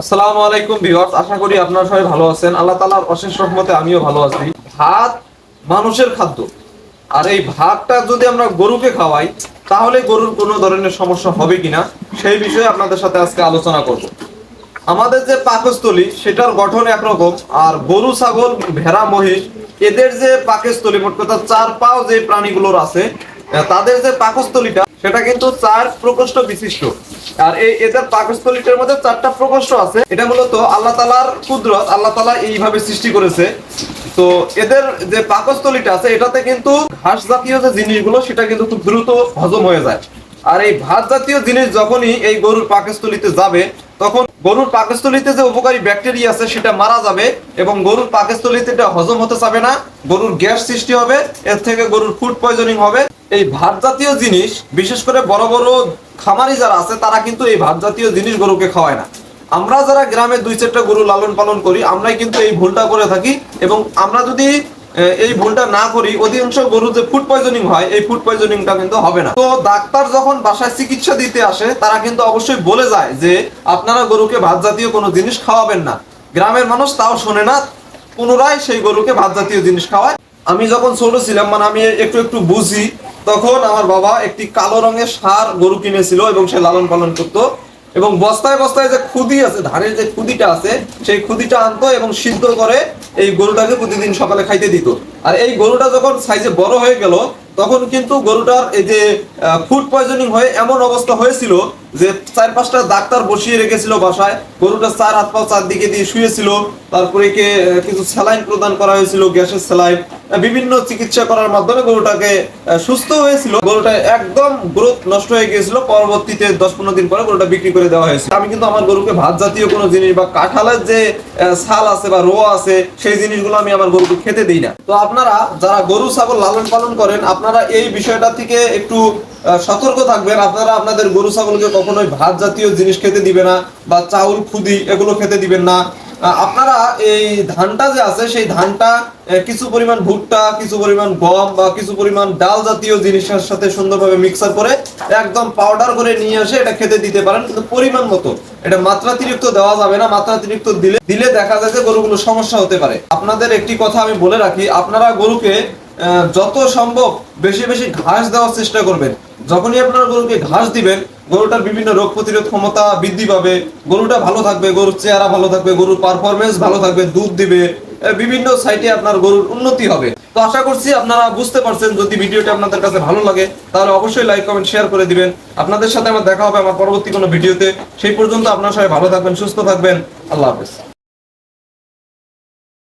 আসসালামু আলাইকুম ভিউয়ার্স, আশা করি আপনারা সবাই ভালো আছেন। আল্লাহ অশেষ রহমতে আমিও ভালো আছি। ভাত মানুষের খাদ্য। আর এই ভাতটা যদি আমরা গরুকে খাওয়াই, তাহলে গরুর কোনো ধরনের সমস্যা হবে কিনা, সেই বিষয়ে আপনাদের সাথে আজকে আলোচনা করব। আমাদের যে পাকস্থলী, সেটার গঠন একরকম, আর গরু, ছাগল, ভেড়া, মহিষ, এদের যে পাকস্থলী, মোট কথা চার পাও যে প্রাণীগুলোর আছে, তাদের যে পাকস্থলীটা, সেটা কিন্তু চার প্রকোষ্ঠ বিশিষ্ট। আর এই এদের পাকস্থলীটার মধ্যে চারটা প্রকোষ্ঠ আছে। এটা মূলত আল্লাহ তালার কুদরত, আল্লাহ তালা এইভাবে সৃষ্টি করেছে। তো এদের যে পাকস্থলীটা আছে, এটাতে কিন্তু ঘাস জাতীয় যে জিনিসগুলো, সেটা কিন্তু খুব দ্রুত হজম হয়ে যায়। আর এই ভাত জাতীয় জিনিস যখনই এই গরুর পাকস্থলীতে যাবে, তখন গরুর পাকস্থলীতে যে উপকারী ব্যাকটেরিয়া আছে, সেটা মারা যাবে এবং গরুর পাকস্থলীতে এটা হজম হতে যাবে না, গরুর গ্যাস সৃষ্টি হবে, এর থেকে গরুর ফুড পয়জনিং হবে। এই ভাত জাতীয় জিনিস, বিশেষ করে বড় বড় খামারি যারা আছে, তারা কিন্তু এই ভাত জাতীয় জিনিস গরুকে খাওয়ায় না। আমরা যারা গ্রামে দুই চারটা গরু লালন পালন করি, আমরাই কিন্তু এই ভুলটা করে থাকি এবং আমরা যদি এই ভুলটা না করি, অধিকাংশ গরু যে ফুড পয়জনিং হয়, এই ফুড পয়জনিংটা কিন্তু হবে না। তো ডাক্তার যখন বাসায় চিকিৎসা দিতে আসে, তারা কিন্তু অবশ্যই বলে যায় যে, আপনারা গরুকে ভাত জাতীয় কোনো জিনিস খাওয়াবেন না। গ্রামের মানুষ তাও শোনে না, পুনরায় সেই গরুকে ভাত জাতীয় জিনিস খাওয়ায়। আমি যখন ছোট ছিলাম মানে আমি একটু একটু বুঝি তখন আমার বাবা একটি কালো রঙের সার গরু কিনেছিল এবং সে লালন পালন করত। এবং বস্তায় বস্তায় যে খুদি আছে, ধানের যে খুদিটা আছে, সেই খুদিটা আনতো এবং সিদ্ধ করে এই গরুটাকে প্রতিদিন সকালে খাইতে দিত। আর এই গরুটা যখন সাইজে বড় হয়ে গেল, তখন কিন্তু গরুটার এই যে ফুড পয়জনিং হয়ে এমন অবস্থা হয়েছিল যে চার পাঁচটা ডাক্তার বসিয়ে রেখেছিল বাসায়, গরুটা চার হাত পাও চারদিকে দিয়ে শুয়েছিল, তারপরে কে কিছু স্যালাইন প্রদান করা হয়েছিল, গ্যাসের স্যালাইন বিভিন্ন চিকিৎসা করার মাধ্যমে গরুটাকে সুস্থ হয়েছিল। গরুটা একদম গ্রোথ নষ্ট হয়ে গিয়েছিল। পরবর্তীতে দশ পনেরো দিন পরে গরুটা বিক্রি করে দেওয়া হয়েছিল। আমি কিন্তু আমার গরুকে ভাত জাতীয় কোনো জিনিস বা কাঁঠালের যে ছাল আছে বা রোয়া আছে, সেই জিনিসগুলো আমি আমার গরুকে খেতে দিই না। তো আপনারা যারা গরু, ছাগল লালন পালন করেন, আপনারা এই বিষয়টা থেকে একটু সতর্ক থাকবেন। আপনারা আপনাদের গরু, ছাগলকে কখনোই ভাত জাতীয় জিনিস খেতে দিবে না বা চাউল, খুদি এগুলো খেতে দিবেন না। আপনারা এই ধানটা যে আছে, সেই ধানটা কিছু পরিমাণ ভুট্টা, কিছু পরিমাণ গম বা কিছু পরিমাণ ডাল জাতীয় জিনিসের সাথে সুন্দরভাবে মিক্সার করে একদম পাউডার করে নিয়ে এসে এটা খেতে দিতে পারেন। কিন্তু পরিমাণ মতো। এটা মাত্রাতিরিক্ত দেওয়া যাবে না। মাত্রাতিরিক্ত দিলে দিলে দেখা যায় যে গরুগুলো সমস্যা হতে পারে। আপনাদের একটি কথা আমি বলে রাখি, আপনারা গরুকে যত সম্ভব বেশি বেশি ঘাস দেওয়ার চেষ্টা করবেন। যখনই আপনারা গরুকে ঘাস দিবেন, গরুটার বিভিন্ন রোগ প্রতিরোধ ক্ষমতা বৃদ্ধি পাবে, গরুটা ভালো থাকবে, গরুর চেহারা ভালো থাকবে, গরুর পারফরমেন্স ভালো থাকবে, দুধ দিবে বিভিন্ন সাইটে আপনার গরুর উন্নতি হবে। তো আশা করছি আপনারা বুঝতে পারছেন, যদি ভিডিওটি আপনাদের কাছে ভালো লাগে, তাহলে অবশ্যই লাইক কমেন্ট শেয়ার করে দিবেন। আপনাদের সাথে আমার দেখা হবে আমার পরবর্তী কোনো ভিডিওতে। সেই পর্যন্ত আপনারা সবাই ভালো থাকবেন, সুস্থ থাকবেন। আল্লাহ হাফেজ।